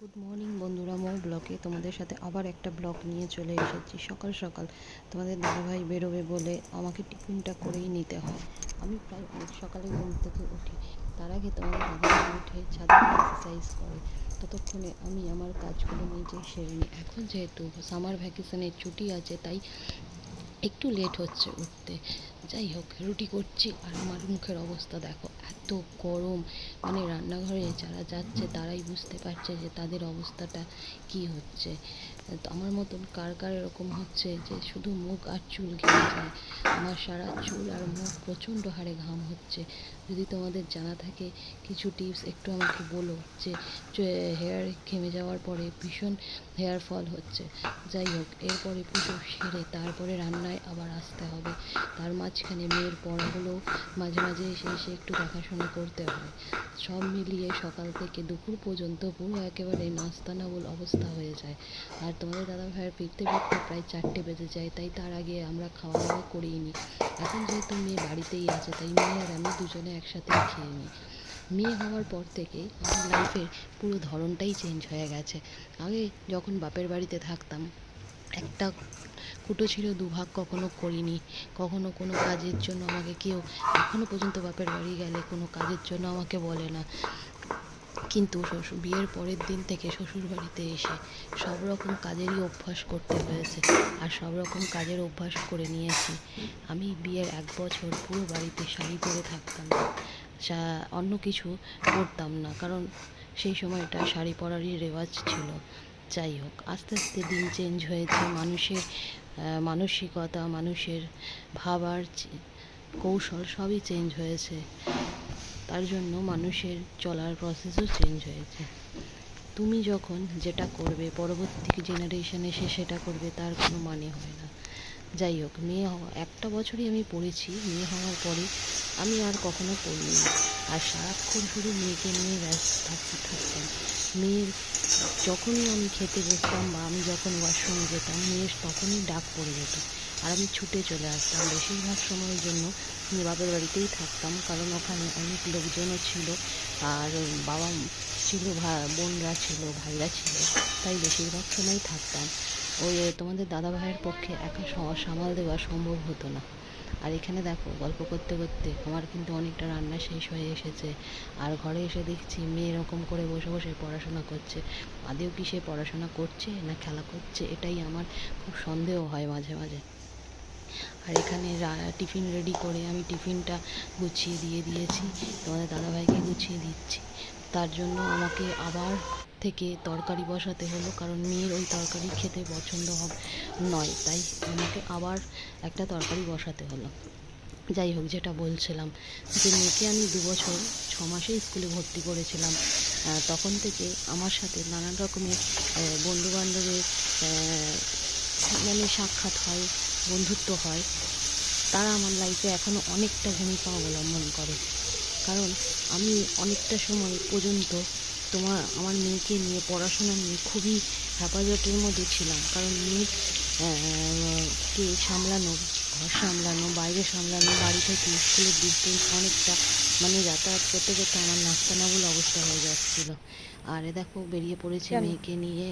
Good morning বন্ধুরা। মো ব্লকে তোমাদের সাথে আবার একটা ব্লগ নিয়ে চলে এসেছি। সকাল সকাল তোমাদের দাদাভাই বেরোবে বলে আমাকে টিফিনটা করেই নিতে হয়। আমি প্রায় অনেক সকালে ঘুম থেকে উঠি। তার আগে তোমাদের দাদাভাই উঠে ছাদে এক্সারসাইজ করে। ততক্ষণে আমি আমার কাজগুলো নিজে সেরে নিই। এখন যেহেতু সামার ভ্যাকেশনের ছুটি আছে, তাই একটু লেট হচ্ছে উঠতে। যাই হোক, রুটি করছি। আর আমার মুখের অবস্থা দেখো, এত গরম। মানে রান্নাঘরে যারা যাচ্ছে, তারাই বুঝতে পারছে যে তাদের অবস্থাটা কি হচ্ছে। তো আমার মতন কার কার এরকম হচ্ছে যে শুধু মুখ আর চুল ঘেমে যায়? আমার সারা চুল আর মুখ প্রচণ্ড হারে ঘাম হচ্ছে। যদি তোমাদের জানা থাকে, কিছু টিপস একটু আমাকে বলো যে হেয়ার ঘেমে যাওয়ার পরে ভীষণ হেয়ার ফল হচ্ছে। যাই হোক, এরপরে পুজো সেরে তারপরে রান্নায় আবার আসতে হবে। তার মাঝখানে মেয়ের পড়াগুলো মাঝে মাঝে এসে এসে একটু দেখাশোনা করতে হয়। সব মিলিয়ে সকাল থেকে দুপুর পর্যন্ত পুরো একেবারে নাস্তানাবুল অবস্থা হয়ে যায়। আর তোমাদের দাদা ভাইয়ের ফিরতে ফিরতে প্রায় চারটে বেজে যায়, তাই তার আগে আমরা খাওয়া দাওয়া করিয়ে নিই এখন যেহেতু মেয়ে বাড়িতেই আছে, তাই মেয়ে আর আমি দুজনে একসাথেই খেয়ে নিই। মেয়ে হওয়ার পর থেকে আমার লাইফের পুরো ধরনটাই চেঞ্জ হয়ে গেছে। আগে যখন বাপের বাড়িতে থাকতাম একটা কুটো ছিল, দুভাগ কখনো করিনি। কখনো কোনো কাজের জন্য আমাকে কেউ, এখনও পর্যন্ত বাপের বাড়ি গেলে কোনো কাজের জন্য আমাকে বলে না। কিন্তু শ্বশুর, বিয়ের পরের দিন থেকে শ্বশুর বাড়িতে এসে সব রকম কাজেরই অভ্যাস করতে হয়েছে আর সব রকম কাজের অভ্যাস করে নিয়েছি। আমি বিয়ের এক বছর পুরো বাড়িতে শাড়ি পরে থাকতাম অন্য কিছু করতাম না, কারণ সেই সময়টা শাড়ি পরারই রেওয়াজ ছিল। যাই হোক, আস্তে আস্তে দিন চেঞ্জ হয়েছে, মানুষের মানসিকতা, মানুষের ভাবার কৌশল সবই চেঞ্জ হয়েছে। তার জন্য মানুষের চলার প্রসেসও চেঞ্জ হয়েছে। তুমি যখন যেটা করবে, পরবর্তী জেনারেশন এসে সেটা করবে, তার কোনো মানে হয় না। যাই হোক, মেয়ে হওয়া, একটা বছরই আমি পড়েছি, মেয়ে হওয়ার পরে আমি আর কখনো পড়িনি। আর সারাক্ষণ শুধু মেয়েকে নিয়ে ব্যস্ত থাকতে থাকতাম। মেয়ের যখনই আমি খেতে বসতাম বা আমি যখন ওয়াশরুমে যেতাম, মেয়ের তখনই ডাক পড়ে যেত। আর আমি ছুটে চলে আসতাম। বেশিরভাগ সময়ের জন্য আমি বাপের বাড়িতেই থাকতাম, কারণ ওখানে অনেক লোকজনও ছিল আর বাবা ছিল বোনরা ছিল, ভাইরা ছিল, তাই বেশিরভাগ সময় থাকতাম। ওই, তোমাদের দাদা ভাইয়ের পক্ষে একা সামাল দেওয়া সম্ভব হতো না। আর এখানে দেখো গল্প করতে করতে আমার কিন্তু অনেকটা রান্না শেষ হয়ে এসেছে। আর ঘরে এসে দেখছি মেয়ে এরকম করে বসে বসে পড়াশোনা করছে। আদেও কি সে পড়াশোনা করছে না খেলা করছে এটাই আমার খুব সন্দেহ হয় মাঝে মাঝে। আর এখানে টিফিন রেডি করে আমি টিফিনটা গুছিয়ে দিয়ে দিয়েছি। তোমাদের দাদাভাইকে গুছিয়ে দিচ্ছি। তার জন্য আমাকে আবার থেকে তরকারি বসাতে হলো, কারণ মেয়ের ওই তরকারি খেতে পছন্দ নয়, তাই আমাকে আবার একটা তরকারি বসাতে হলো। যাই হোক, যেটা বলছিলাম যে মেয়েকে আমি দু বছর, ছ মাসে স্কুলে ভর্তি করেছিলাম তখন থেকে আমার সাথে নানান রকমের বন্ধু বান্ধবের মানে সাক্ষাৎ হয়, বন্ধুত্ব হয়। তারা আমার লাইফে এখনও অনেকটা ভূমিকা অবলম্বন করে। কারণ আমি অনেকটা সময় পর্যন্ত তোমার আমার মেয়েকে নিয়ে পড়াশোনা নিয়ে খুবই হেফাজতের মধ্যে ছিলাম। কারণ মেয়ে আহ, কে সামলানো ঘর সামলানো বাইরে সামলানো বাড়ি থেকে স্কুলের ডিস্টেন্স অনেকটা মানে যাতায়াত করতে করতে আমার নাস্তানাবুল অবস্থা হয়ে যাচ্ছিল। আর এ দেখো বেরিয়ে পড়েছে মেয়েকে নিয়ে।